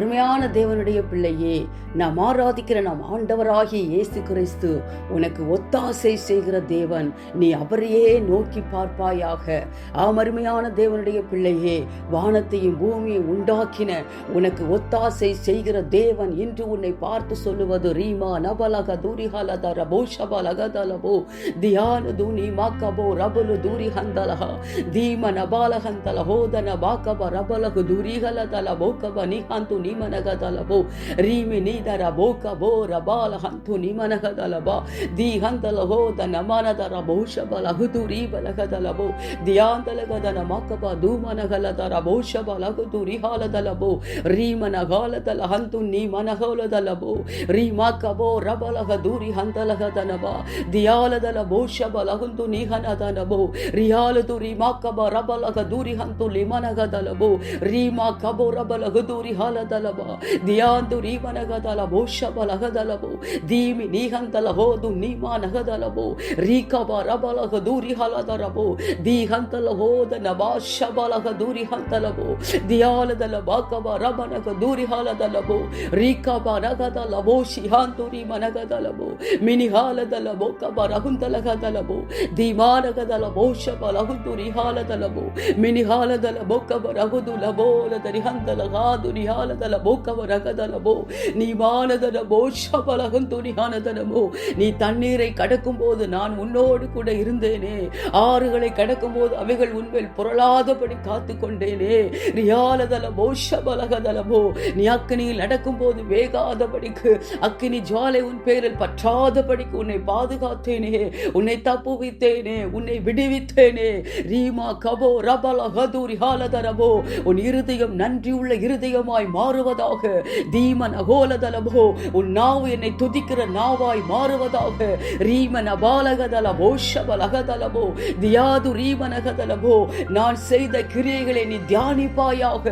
அருமையான தேவனுடைய பிள்ளையே நாம் ஆராதிக்கிற நாம் ஆண்டவராகிய இயேசு கிறிஸ்து உனக்கு ஒத்தாசை செய்கிற தேவன் நீ அவரையே நோக்கி பார்ப்பாயாக. ஆம் அருமையான தேவனுடைய பிள்ளையே வானத்தையும் பூமியை உண்டாக்கின உனக்கு ஒத்தாசை செய்கிற தேவன் இன்று உன்னை பார்த்து சொல்லுவது ரீமா நபலக தூரிஹாலத ரபோ ஷபா லகதலபோ தியான தூனி மாக்கபோ ரபலு தூரி ஹந்தலஹா தீம நபாலஹந்தலஹோதன பாக்கப ரபலகு தூரிஹலதல போக்கப நிஹாந்து నిమనగదలబో రీమి నీదరబో కబో రబాల హంతు నిమనగదలబా ది హంతలహో దన మనదర బహుశబల హుతు రీబలగదలబో దియాంతలగదన మకబ దూమనగలదర బహుశబల హుతు రిహాలదలబో రీమనగాలదల హంతు నిమనహోలదలబో రీమాకబో రబలహ దూరి హంతలగదనబా దియాలదల బహుశబల హుంతు నిహనదనబో రియాలదు రీమాకబ రబలహ దూరి హంతు లిమనగదలబో రీమా కబో రబలహ దూరి హాలద ರಬಲಗ ದೂರಿ ಹಾಲದಲಬ ದಿಯಾಂತು ರೀಮನಗದಲ ಬಹುಶಬಲಗದಲಬೋ ದೀಮಿ ನೀಹಂತಲ ಹೋದು ನೀಮಾ ನಗದಲಬೋ ರೀಕಬ ರಬಲಗ ದೂರಿ ಹಲದರಬೋ ದಿ ಹಂತಲ ಹೋದ ನಬಾ ಶಬಲಗ ದೂರಿ ಹಂತಲಬೋ ದಿಯಾಲದಲ ಬಾಕಬ ರಬನಗ ದೂರಿ ಹಾಲದಲಬೋ ರೀಕಬ ನಗದಲಬೋ ಶಿಹಾಂತುರಿ ಮನಗದಲಬೋ ಮಿನಿ ಹಾಲದಲಬೋ ಕಬ ರಹುಂತಲಗದಲಬೋ ದಿಮಾನಗದಲಬೋ ಶಬಲಹುಂತುರಿ ಹಾಲದಲಬೋ ಮಿನಿ ಹಾಲದಲಬೋ ಕಬ ರಹುದು ಲಬೋಲದರಿ ಹಂತಲಗಾದು ನಿಹಾಲದಲ கலபோ கவரகதலபோ நீ வானதலபோ சபலகந்துரியானதலபோ நீ தண்ணீரை கடக்கும் போது நான் உன்னோடு கூட இருந்தேனே. ஆறுகளை கடக்கும் போது அவைகள் உன்மேல் புரளாதபடி காத்து கொண்டேனே ரியாலதலபோ சபலகதலபோ நீ அக்கினியில் நடக்கும் போது வேகாதபடிக்கு அக்கினி ஜுவாலை உன் பேரில் பற்றாதபடிக்கு உன்னை பாதுகாத்தேனே. உன்னை தப்புவித்தேனே உன்னை விடுவித்தேனே. ரீமா கபோ ரபல ஹதூரி ஹாலதரபோ உன் இருதயம் நன்றியுள்ள இருதயமாய் மா மாறுவதாக. தீமன் அகோலதலபோ உன் நாவு என்னை துதிக்கிற நாவாய் மாறுவதாக. ரீமன் அபாலகதல போஷபலகதலபோ தியாது ரீமனகதலபோ நான் செய்த கிரியைகளை நீ தியானிப்பாயாக.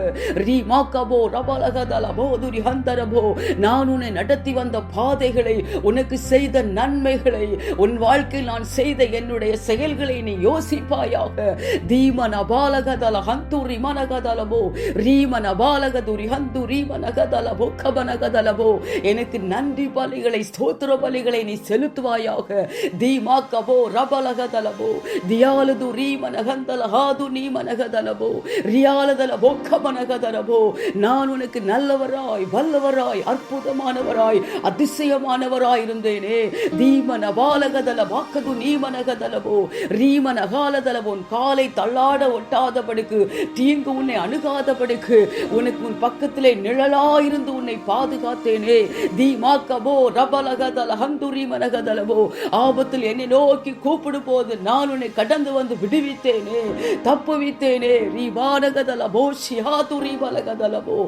ரீமாக்கபோ ரபலகதலபோ துரி ஹந்தரபோ நான் உன்னை நடத்தி வந்த பாதைகளை உனக்கு செய்த நன்மைகளை உன் வாழ்க்கையில் நான் செய்த என்னுடைய செயல்களை நீ யோசிப்பாயாக. தீமன் அபாலகதல ஹந்துரி மனகதலபோ ரீமன் அபாலகதுரி ஹந்து எனக்கு நன்றி பலிகளை ஸ்தோத்திர பலிகளை நீ செலுத்துவாயாக. தீமாக்கபோ ரபலகதலபோ. தியாலது ரீமனகந்தல ஹாது நீமனகதலபோ. ரியாலதல கபனகதலபோ நான் உனக்கு நல்லவராய் வல்லவராய் அற்புதமானவராய் அதிசயமானவராய் இருந்தேனே தீமன பாலகதல வாக்கது நீமனகதலபோ. ரீமனகாலதலபோ உன் காலை தள்ளாட ஒட்டாதபடிக்கு தீங்கு உன்னை அணுகாதபடிக்கு உனக்கு உன் பக்கத்திலே நிழலாயிருந்து உன்னை பாதுகாத்தேனே. தீமாக்கபோ ரபலகதல ஹந்துரி மனகதலவோ ஆபத்தில் என்னை நோக்கி கூப்பிடும் போது நான் உன்னை கடந்து வந்து விடுவித்தேனே. தப்புவித்தேனே ரீவானகதலபோ ஷியாதுரி பலகதலபோ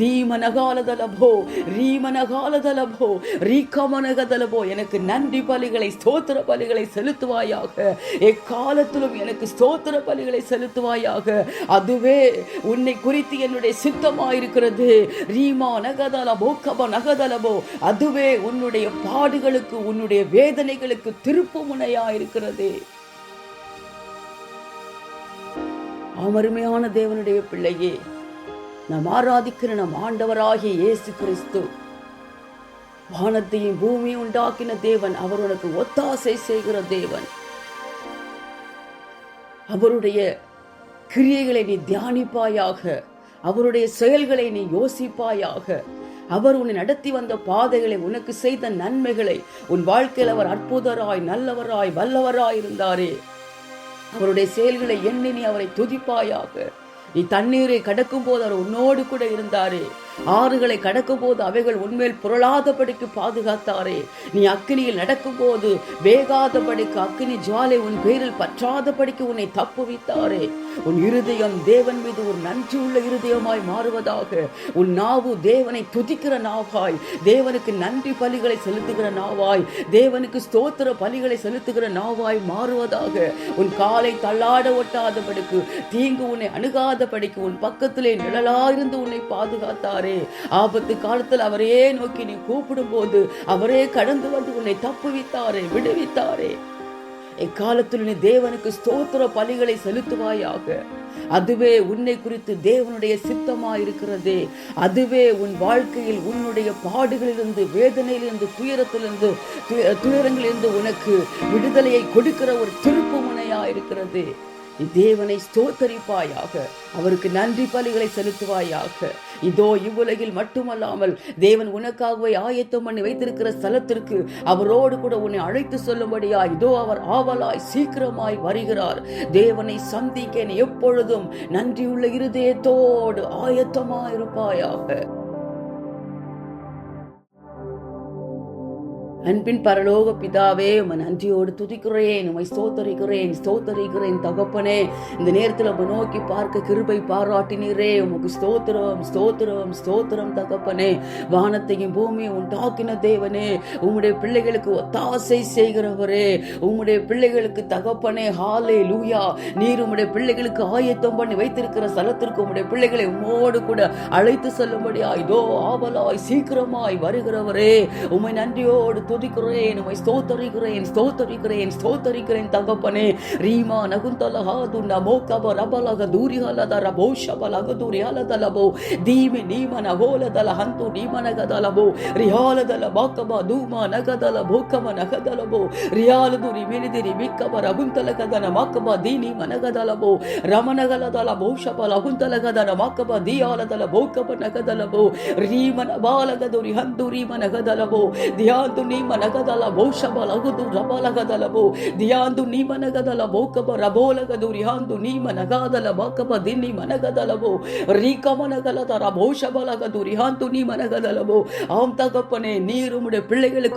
தீமனகாலதலபோ ரீமனகாலதலபோ ரீகமனகதலபோ. எனக்கு நன்றி பலிகளை ஸ்தோத்திர பலிகளை செலுத்துவாயாக. எக்காலத்திலும் எனக்கு ஸ்தோத்திர பலிகளை செலுத்துவாயாக. அதுவே உன்னை குறித்து என்னுடைய சித்தமாயிருக்கிறது. ரீமா நகதலபோ கப நகதலபோ அதுவே உன்னுடைய பாடுகளுக்கு உன்னுடைய வேதனைகளுக்கு திருப்பு முனையா இருக்கிறது அமருமையான தேவனுடைய பிள்ளையே நாம் ஆராதிக்கிற நம் ஆண்டவராகிய இயேசு கிறிஸ்து வானத்தையும் பூமியை உண்டாக்கின தேவன் அவர் உனக்கு ஒத்தாசை செய்கிற தேவன். அவருடைய கிரியைகளை நீ தியானிப்பாயாக அவருடைய செயல்களை நீ யோசிப்பாயாக. அவர் உன்னை நடத்தி வந்த பாதைகளை உனக்கு செய்த நன்மைகளை உன் வாழ்க்கையில் அவர் அற்புதராய் நல்லவராய் வல்லவராய் இருந்தாரே. அவருடைய செயல்களை எண்ணி நீ அவரை துதிப்பாயாக. நீ தண்ணீரை கடக்கும் போது அவர் உன்னோடு கூட இருந்தாரே. ஆறுகளை கடக்கும் போது அவைகள் உன்மேல் புரளாதபடிக்கு பாதுகாத்தாரே. நீ அக்கினியில் நடக்கும் போது வேகாதபடிக்கு அக்கினி ஜுவாலை உன் பேரில் பற்றாதபடிக்கு உன்னை தப்புவித்தாரே உன் இருதயம் தேவன் மீது ஒரு நன்றி உள்ள இருதயமாய் மாறுவதாக. உன் நாவு தேவனை துதிக்கிற நாவாய். தேவனுக்கு நன்றி பலிகளை செலுத்துகிற நாவாய். தேவனுக்கு ஸ்தோத்திர பலிகளை செலுத்துகிற நாவாய் மாறுவதாக. உன் காலை தள்ளாட ஒட்டாதபடிக்கு தீங்கு உன்னை அணுகாதபடிக்கு உன் பக்கத்திலே நிழலாயிருந்து உன்னை பாதுகாத்தாரே. இருக்கிறாரே ஆபத்து காலத்தில் அவரையே நோக்கி நீ கூப்பிடும் போது அவரே கடந்து வந்து உன்னை தப்புவித்தாரே விடுவித்தாரே. எக்காலத்தில் நீ தேவனுக்கு ஸ்தோத்திர பலிகளை செலுத்துவாயாக. அதுவே உன்னை குறித்து தேவனுடைய சித்தமாயிருக்கிறதே. அதுவே உன் வாழ்க்கையில் உன்னுடைய பாடுகளிலிருந்து வேதனையிலிருந்து துயரத்திலிருந்து துயரங்களிலிருந்து உனக்கு விடுதலையை கொடுக்கிற ஒரு திருப்பு முனையாயிருக்கிறது நீ தேவனை ஸ்தோத்தரிப்பாயாக. அவருக்கு நன்றி பலிகளை செலுத்துவாயாக. இதோ இவ்வுலகில் மட்டுமல்லாமல் தேவன் உனக்காகவே ஆயத்தம் பண்ணி வைத்திருக்கிற ஸ்தலத்திற்கு அவரோடு கூட உன்னை அழைத்து சொல்லும்படியா இதோ அவர் ஆவலாய் சீக்கிரமாய் வருகிறார். தேவனை சந்திக்க நீ எப்பொழுதும். நன்றியுள்ள இருதயத்தோடு ஆயத்தமாயிருப்பாயாக. அன்பின் பரலோக பிதாவே உமை நன்றியோடு துதிக்கிறேன் உமை ஸ்தோத்தரிக்கிறேன் ஸ்தோத்தரிக்கிறேன் தகப்பனே. இந்த நேரத்தில் உம்மை நோக்கி பார்க்க கிருபை பாராட்டினீரே. உமக்கு ஸ்தோத்திரம் ஸ்தோத்திரம் ஸ்தோத்திரம் தகப்பனே. வானத்தையும் பூமியும் உண்டாக்கின தேவனே உம்முடைய பிள்ளைகளுக்கு ஒத்தாசை செய்கிறவரே. உம்முடைய பிள்ளைகளுக்கு தகப்பனே ஹாலே லூயா நீர் உம்முடைய பிள்ளைகளுக்கு ஆயத்தம் பண்ணி வைத்திருக்கிற ஸ்தலத்திற்கு உம்முடைய பிள்ளைகளை உம்மோடு கூட அழைத்து செல்லும்படியா இதோ ஆவலாய் சீக்கிரமாய் வருகிறவரே. உம்மை நன்றியோடு துதிக்கிறேன் உமை ஸ்தோத்தரிக்கிறேன் ஸ்தோத்தரிக்கிறேன் ஸ்தோத்தரிக்கிறேன் தகப்பனே ரீமா நகுந்தலகாது நமோகப ரபலக தூரிஹலத ரபோஷபலக தூரிஹலதலபோ தீமி நீமன கோலதல ஹந்து நீமனகதலபோ ரியாலதல பாக்கப தூமா நகதல போக்கம நகதலபோ ரியாலதுரி மெனிதிரி மிக்கப ரகுந்தலகதன மாக்கப தீனி மனகதலபோ ரமனகலதல போஷப லகுந்தலகதன மாக்கப தியாலதல போக்கப நகதலபோ ரீமன பாலகதுரி ஹந்துரி மனகதலபோ தியாந்து நீ మనగదలబో షబలగుదు రబలగదలబో దియాందు నీ మనగదలబో కబ రబోలగదు రియాందు నీ మనగదలబో కబ దిన్ని మనగదలబో ரீகமனகலத ரபோ ஷபலகது ரிஹாந்து நீ மனகதலபோ ஆம் தகப்பனே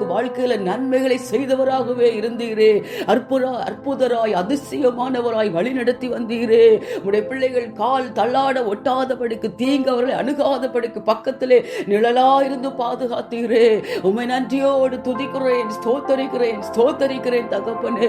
வாழ்க்கையில நன்மைகளை செய்தவராகவே இருந்தீரே. அற்புதா அற்புதராய் அதிசயமானவராய் வழி நடத்தி வந்தீரே. உடைய பிள்ளைகள் கால் தள்ளாட ஒட்டாதபடிக்கு தீங்கவர்களை அணுகாதபடிக்கு பக்கத்திலே நிழலா இருந்து பாதுகாத்தீரே. உமை நன்றியோடு துதிக்கிறேன் ஸ்தோத்தரிக்கிறேன் ஸ்தோத்தரிக்கிறேன் தகப்பனு.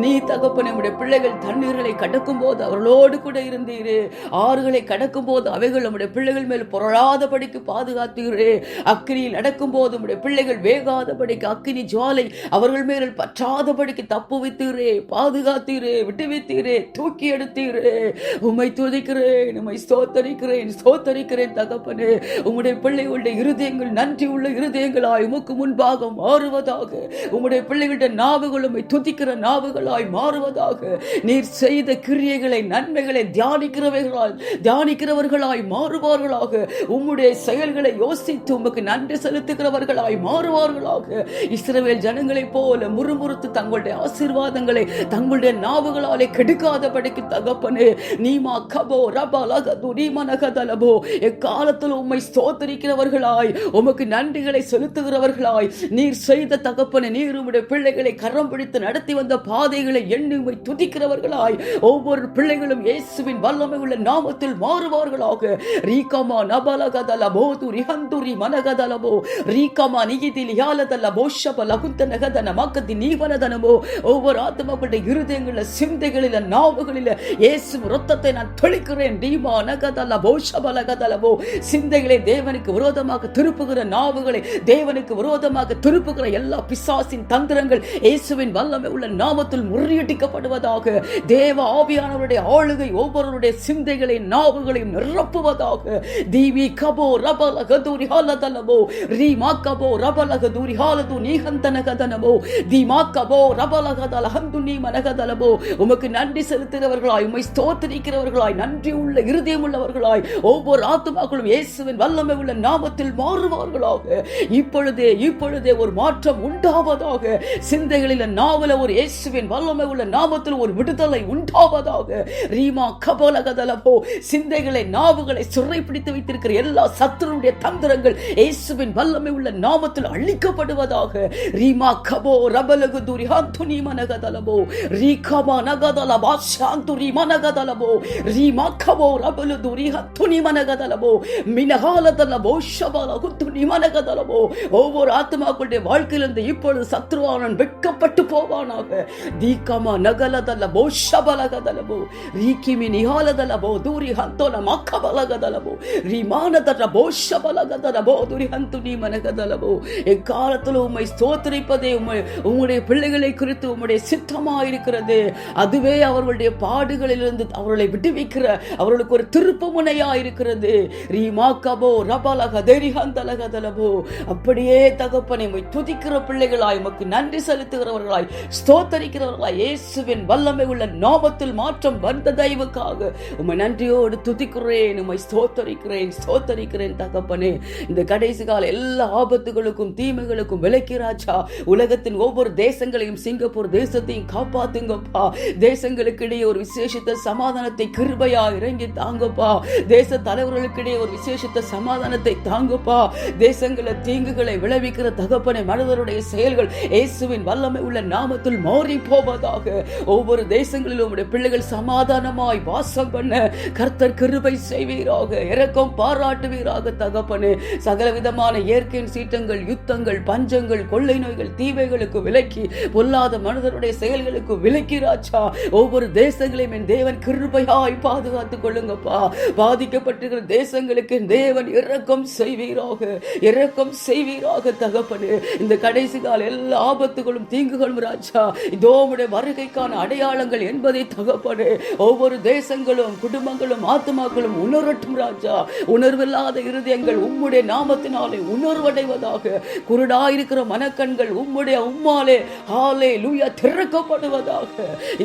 நீ தகப்பனு உம்முடைய பிள்ளைகள் தண்ணீர்களை கடக்கும் போது அவர்களோடு கூட இருந்தீரே. ஆறுகளை கடக்கும் போது அவைகள் நம்முடைய பிள்ளைகள் மேல் புரளாதபடிக்கு பாதுகாத்துகிறே அக்கினியில் நடக்கும் போது நம்முடைய பிள்ளைகள் வேகாதபடிக்கு அக்கினி ஜுவாலை அவர்கள் மேல் பற்றாதபடிக்கு தப்பு வைத்தீரே பாதுகாத்தீரே விட்டுவித்தீரே தூக்கி எடுத்தீரே. உம்மை துதிக்கிறேன் உம்மை ஸ்தோத்தரிக்கிறேன் ஸ்தோத்தரிக்கிறேன் தகப்பனு. உம்முடைய பிள்ளைகளுடைய இருதயங்கள் நன்றி உள்ள இருதயங்களாய் உமக்கு முன்பாக மாறுவதாக. உம்முடைய பிள்ளைகளுடைய நாவுகள் உம்மை துதிக்கிற நாவுகளாய் மாறுவதாக. நீர் செய்த கிரியைகளை நன்மைகளை தியானிக்கிறவர்களால் தியானிக்கிறவர்களாய் மாறுவார்களாக. உம்முடைய செயல்களை யோசித்து உமக்கு நன்றி செலுத்துகிறவர்களாய் மாறுவார்களாக. இஸ்ரவேல் ஜனங்களைப் போல முறுமுறுத்து தங்களுடைய ஆசீர்வாதங்களை தங்களுடைய நாவுகளாலே கெடுக்காதபடிக்கு தகப்பனே நீமா கபோ ரபலகது நீமனகதலபோ எக்காலத்தில் உம்மை ஸ்தோத்தரிக்கிறவர்களாய் உமக்கு நன்றிகளை செலுத்துகிறவர்களாய் நீர் செய்த தகப்பனை நீர் உம்முடைய பிள்ளைகளை கரம் பிடித்து நடத்தி வந்த பாதைகளை எண்ணுமை துதிக்கிறவர்களாய். ஒவ்வொரு பிள்ளைகளும் இயேசுவின் வல்லமை உள்ள நாமத்தில் மாறுவார்களாக. ரீகமா நபலகதல போது ரிஹந்துரி மனகதலபோ ரீகமா நிகிதில் லியாலதல போஷப லகுந்த நகதன மக்கதி நீவனதனமோ ஒவ்வொரு ஆத்மாக்களுடைய இருதயங்களில் சிந்தைகளில் நாவுகளில் இயேசு ரத்தத்தை நான் தொழிக்கிறேன் ரீமா நகதல போஷப லகதலபோ சிந்தைகளை தேவனுக்கு விரோதமாக திருப்புகிற நாவுகளை தேவனுக்கு விரோதமாக திருப்புகிற இருக்கிற எல்லா பிசாசின் தந்திரங்கள் இயேசுவின் வல்லமை உள்ள நாமத்தில் முறியடிக்கப்படுவதாக தேவ ஆவியானவருடைய ஆளுகை ஒவ்வொருவருடைய சிந்தைகளை நாவுகளையும் நிரப்புவதாக. தீவி கபோ ரபல கதூரி ஹாலதலபோ ரீமா கபோ ரபல கதூரி ஹாலது நீகந்தன கதனமோ தீமா கபோ ரபல கதல ஹந்து நீ மனகதலமோ உமக்கு நன்றி செலுத்துகிறவர்களாய் உமை ஸ்தோத்தரிக்கிறவர்களாய் நன்றி உள்ள இருதயம் உள்ளவர்களாய் ஒவ்வொரு ஆத்துமாக்களும் இயேசுவின் வல்லமை உள்ள நாமத்தில் மாறுவார்களாக. இப்பொழுதே இப்பொழுதே ஒரு மாற்றம் உண்டாவதாக. சிந்தைகளில் நாவல ஒரு இயேசுவின் வல்லமை உள்ள நாமத்தில் ஒரு விடுதலை உண்டாவதாக. ரீமா கபலகதலபோ சிந்தைகளை நாவுகளை சிறை பிடித்து வைத்திருக்கிற எல்லா சத்துருடைய தந்திரங்கள் இயேசுவின் வல்லமை உள்ள நாமத்தில் அழிக்கப்படுவதாக. ரீமா கபோ ரபலகு துரி ஹாந்துனி மனகதலபோ ரீகமா நகதலபா சாந்துரி மனகதலபோ ரீமா கபோ ரபலு துரி ஹத்துனி மனகதலபோ மினகாலதலபோ ஷபல குத்துனி மனகதலபோ. ஒவ்வொரு ஆத்மாக்களுடைய வாழ் வாழ்க்கையிலிருந்து இப்பொழுது சத்ருவானன் வெட்கப்பட்டு போவானாக. தீக்கமா நகலதலபோ ஷபலகதலபோ ரீக்கிமி நிகாலதலபோ தூரி ஹந்தோல மக்கபலகதலபோ ரீமானதரபோ ஷபலகதலபோ தூரி ஹந்து நீ மனகதலபோ எக்காலத்தில் உம்மை ஸ்தோத்திரிப்பதே உம்மை உம்முடைய பிள்ளைகளை குறித்து உம்முடைய சித்தமாக இருக்கிறது அதுவே அவர்களுடைய பாடுகளிலிருந்து அவர்களை விடுவிக்கிற அவர்களுக்கு ஒரு திருப்பு முனையா இருக்கிறது ரீமாக்கபோ ரபலக தெரிஹந்தலகதலபோ. அப்படியே தகப்பனை துதி துதிக்கிற பிள்ளைகளாய் உமக்கு நன்றி செலுத்துகிறவர்களாய் ஸ்தோத்தரிக்கிறவர்களாய் இயேசுவின் வல்லமை உள்ள நோபத்தில் மாற்றம் வந்த தயவுக்காக உமை நன்றியோடு துதிக்கிறேன் உமை ஸ்தோத்தரிக்கிறேன் ஸ்தோத்தரிக்கிறேன் தகப்பனே. இந்த கடைசி கால எல்லா ஆபத்துகளுக்கும் தீமைகளுக்கும் விளக்கிறாச்சா உலகத்தின் ஒவ்வொரு தேசங்களையும் சிங்கப்பூர் தேசத்தையும் காப்பாத்துங்கப்பா. தேசங்களுக்கு இடையே ஒரு விசேஷத்த சமாதானத்தை கிருபையா இறங்கி தாங்கப்பா. தேச தலைவர்களுக்கிடையே ஒரு விசேஷத்த சமாதானத்தை தாங்கப்பா. தேசங்களை தீங்குகளை விளைவிக்கிற தகப்பனை மன மனிதருடைய செயல்கள் இயேசுவின் வல்லமை உள்ள நாமத்தில் மாறி போவதாக ஒவ்வொரு தேசங்களிலும் உடைய பிள்ளைகள் சமாதானமாய் வாசம் பண்ண கர்த்தர் கிருபை செய்வீராக இறக்கம் பாராட்டுவீராக தகப்பனு. சகல விதமான இயற்கையின் சீற்றங்கள் யுத்தங்கள் பஞ்சங்கள் கொள்ளை நோய்கள் தீவைகளுக்கு விலக்கி பொல்லாத மனிதனுடைய செயல்களுக்கு விலக்கி ராஜா. ஒவ்வொரு தேசங்களையும் என் தேவன் கிருபையாய் பாதுகாத்துக் கொள்ளுங்கப்பா. பாதிக்கப்பட்டிருக்கிற தேசங்களுக்கு தேவன் இறக்கம் செய்வீராக இறக்கம் செய்வீராக தகப்பனு. இந்த இந்த கடைசி கால எல்லா ஆபத்துகளும் தீங்குகளும் ராஜா. இதோ உடைய வருகைக்கான அடையாளங்கள் என்பதை தகப்பனே. ஒவ்வொரு தேசங்களும் குடும்பங்களும் ஆத்மாக்களும் உணரட்டும் ராஜா. உணர்வில்லாத இருதயங்கள் உம்முடைய நாமத்தினாலே உணர்வடைவதாக. குருடாயிருக்கிற மனக்கண்கள் உம்முடைய உம்மாலே ஹாலே லூயா திறக்கப்படுவதாக.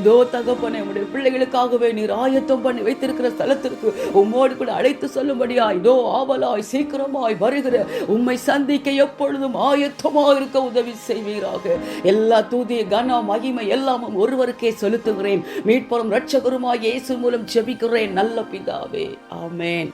இதோ தகப்பனே உடைய பிள்ளைகளுக்காகவே நீர் ஆயத்தம் பண்ணி வைத்திருக்கிற ஸ்தலத்திற்கு உம்மோடு கூட அழைத்து சொல்லும்படியா இதோ ஆவலாய் சீக்கிரமாய் வருகிற உம்மை சந்திக்க எப்பொழுதும் ஆயத்தமாக இருக்க உதவி செய்வீராக. எல்லா தூதிய கன மகிமை எல்லாமும் ஒருவருக்கே செலுத்துகிறேன். மீட்பரும் ரட்சகருமாய் இயேசு மூலம் ஜெபிக்கிறேன். நல்ல பிதாவே. ஆமேன்.